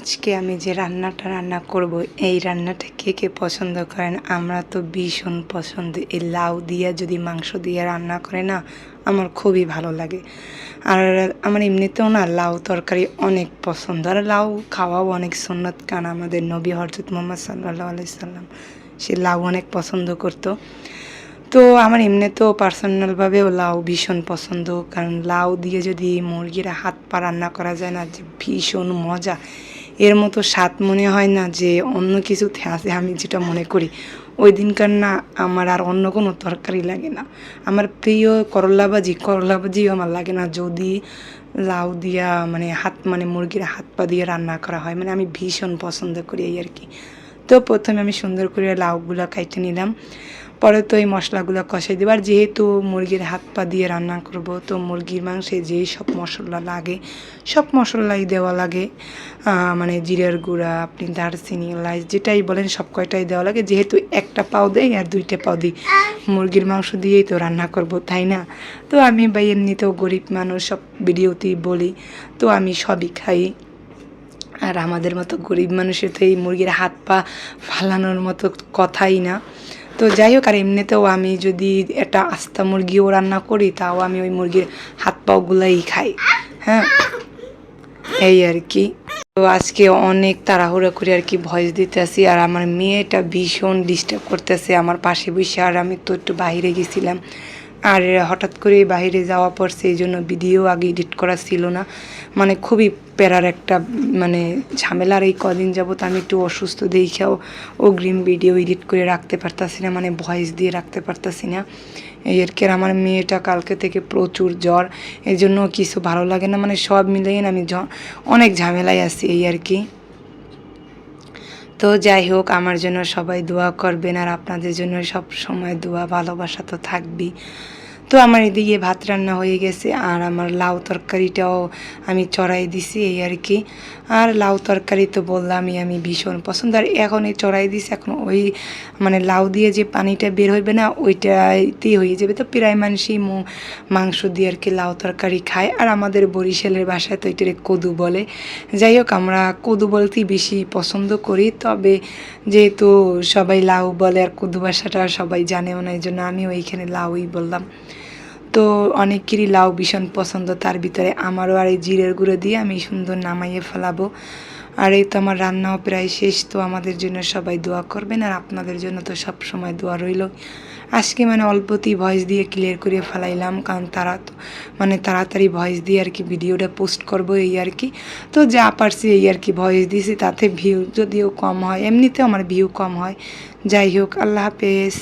আজকে আমি যে রান্নাটা রান্না করব, এই রান্নাটা কে কে পছন্দ করেন? আমরা তো ভীষণ পছন্দ। এই লাউ দিয়ে যদি মাংস দিয়ে রান্না করে না, আমার খুবই ভালো লাগে। আর আমার এমনিতেও না লাউ তরকারি অনেক পছন্দ। আর লাউ খাওয়াও অনেক সুন্নত কান আমাদের নবী হরজত মোহাম্মদ সাল্লাহ আলাইসাল্লাম সে লাউ অনেক পছন্দ করতো। তো আমার এমনিতেও পার্সোনালভাবেও লাউ ভীষণ পছন্দ, কারণ লাউ দিয়ে যদি মুরগির হাত পা রান্না করা যায় না, যে ভীষণ মজা। এর মতো স্বাদ মনে হয় না যে অন্য কিছুতে আছে, আমি যেটা মনে করি। ওই দিনকার না আমার আর অন্য কোনো তরকারি লাগে না। আমার প্রিয় করলা ভাজি, করলা ভাজিও আমার লাগে না। যদি লাউ দিয়া মানে হাত মানে মুরগির হাত পা দিয়ে রান্না করা হয় মানে আমি ভীষণ পছন্দ করি এই আর কি। তো প্রথমে আমি সুন্দর করে লাউগুলো কাইটে নিলাম। পরে তো এই মশলাগুলো কষাই দেবো। আর যেহেতু মুরগির হাত পা দিয়ে রান্না করব, তো মুরগির মাংসে যেই সব মশলা লাগে, সব মশলাই দেওয়া লাগে। মানে জিরের গুঁড়া, আপনি দারচিনি, এলাচ, যেটাই বলেন সব কয়টাই দেওয়া লাগে। যেহেতু একটা পাও দেয় আর দুইটা পাও দিই। মুরগির মাংস দিয়েই তো রান্না করব, তাই না? তো আমি ভাই এমনিতেও গরিব মানুষ, সব ভিডিওতেই বলি, তো আমি সবই খাই। আর আমাদের মতো গরিব মানুষের তো এই মুরগির হাত পা ফালানোর মতো কথাই না। তো যাই হোক আর এমনিতেও আমি যদি একটা আস্তা মুরগিও রান্না করি, তাও আমি ওই মুরগির হাত পাওগুলাই খাই হ্যাঁ? এই আর কি। তো আজকে অনেক তাড়াহুড়া করে আর কি ভয়েস দিতেছি, আর আমার মেয়েটা ভীষণ ডিস্টার্ব করতেছে আমার পাশে বসে, আর আমি তো একটু বাইরে গেছিলাম। আর হঠাৎ করে বাইরে যাওয়া পর সেই জন্য ভিডিও আগে এডিট করা ছিল না। মানে খুবই প্যারার একটা মানে ঝামেলার এই কদিন যাব যাবত আমি একটু অসুস্থ দেখেও অগ্রিম ভিডিও এডিট করে রাখতে পারতাছি না মানে ভয়েস দিয়ে রাখতে পারতাছি না। আর আমার মেয়েটা কালকে থেকে প্রচুর জ্বর এই জন্য কিছু ভালো লাগে না মানে সব মিলিয়ে আমি অনেক ঝামেলায় আছি এই আর কি। তো যাই হোক, আমার জন্য সবাই দোয়া করবেন আর আপনাদের জন্য সব সময় দোয়া, ভালোবাসা তো থাকবেই। তো আমার এদিকে ভাত রান্না হয়ে গেছে, আর আমার লাউ তরকারিটাও আমি চড়াই দিছি এই আর কি। আর লাউ তরকারি তো বললামই আমি ভীষণ পছন্দ, আর এখন এই চড়াই দিছি, এখন ওই মানে লাউ দিয়ে যে পানিটা বের হইবে না, ওইটাতেই হয়ে যাবে। তো প্রায় মানুষই মাংস দিয়ে আর কি লাউ তরকারি খায়, আর আমাদের বরিশালের ভাষায় তো এটারে কদু বলে। যাই হোক, আমরা কদু বলতেই বেশি পছন্দ করি, তবে যেহেতু সবাই লাউ বলে আর কদু ভাষাটা সবাই জানেও না, এই জন্য আমিও এইখানে লাউই বললাম। তো অনেকেরই লাউ ভীষণ পছন্দ, তার ভিতরে আমারও আর এই জিরের গুঁড়ো দিয়ে আমি সুন্দর নামাইয়ে ফেলাবো। আর এই তো আমার রান্নাও প্রায় শেষ, তো আমাদের জন্য সবাই দোয়া করবেন আর আপনাদের জন্য তো সব সময় দোয়া রইল। আজকে মানে অল্পতেই ভয়েস দিয়ে ক্লিয়ার করে ফেলাইলাম, কারণ তারা তো মানে তাড়াতাড়ি ভয়েস দিয়ে আর কি ভিডিওটা পোস্ট করব এই আর কি। তো যা পারছি এই আর কি ভয়েস দিয়েছি তাতে ভিউ যদিও কম হয়, এমনিতেও আমার ভিউ কম হয়। যাই হোক, আল্লাহ হাফেজ।